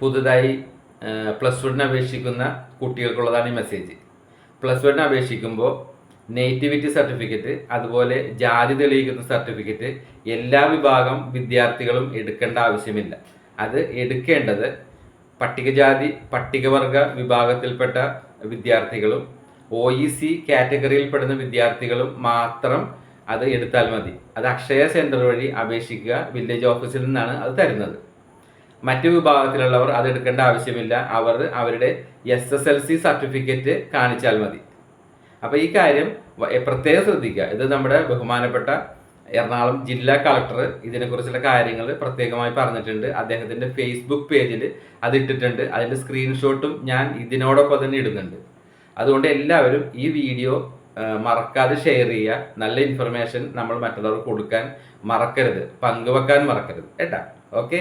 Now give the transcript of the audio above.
പുതുതായി പ്ലസ് വണ്ണിന് അപേക്ഷിക്കുന്ന കുട്ടികൾക്കുള്ളതാണ് ഈ മെസ്സേജ് പ്ലസ് വണ്ണിന് അപേക്ഷിക്കുമ്പോൾ നേറ്റിവിറ്റി സർട്ടിഫിക്കറ്റ് അതുപോലെ ജാതി തെളിയിക്കുന്ന സർട്ടിഫിക്കറ്റ് എല്ലാ വിഭാഗം വിദ്യാർത്ഥികളും എടുക്കേണ്ട ആവശ്യമില്ല. അത് എടുക്കേണ്ടത് പട്ടികജാതി പട്ടികവർഗ വിഭാഗത്തിൽപ്പെട്ട വിദ്യാർത്ഥികളും ഒ ഇ സി കാറ്റഗറിയിൽപ്പെടുന്ന വിദ്യാർത്ഥികളും മാത്രം അത് എടുത്താൽ മതി. അത് അക്ഷയ സെന്റർ വഴി അപേക്ഷിക്കുക വില്ലേജ് ഓഫീസിൽ നിന്നാണ് അത് തരുന്നത്. മറ്റു വിഭാഗത്തിലുള്ളവർ അത് എടുക്കേണ്ട ആവശ്യമില്ല. അവർ അവരുടെ S S L C certificate കാണിച്ചാൽ മതി. അപ്പോൾ ഈ കാര്യം പ്രത്യേകം ശ്രദ്ധിക്കുക. ഇത് നമ്മുടെ ബഹുമാനപ്പെട്ട എറണാകുളം ജില്ലാ കളക്ടർ ഇതിനെക്കുറിച്ചുള്ള കാര്യങ്ങൾ പ്രത്യേകമായി പറഞ്ഞിട്ടുണ്ട്. അദ്ദേഹത്തിന്റെ ഫേസ്ബുക്ക് പേജിൽ അത് ഇട്ടിട്ടുണ്ട്. അതിന്റെ സ്ക്രീൻഷോട്ടും ഞാൻ ഇതിനോടൊപ്പം തന്നെ ഇടുന്നുണ്ട്. അതുകൊണ്ട് എല്ലാവരും ഈ വീഡിയോ മറക്കാതെ ഷെയർ ചെയ്യുക. നല്ല ഇൻഫർമേഷൻ നമ്മൾ മറ്റുള്ളവർക്ക് കൊടുക്കാൻ മറക്കരുത്. പങ്കുവെക്കാൻ മറക്കരുത്. കേട്ടാ? ഓക്കെ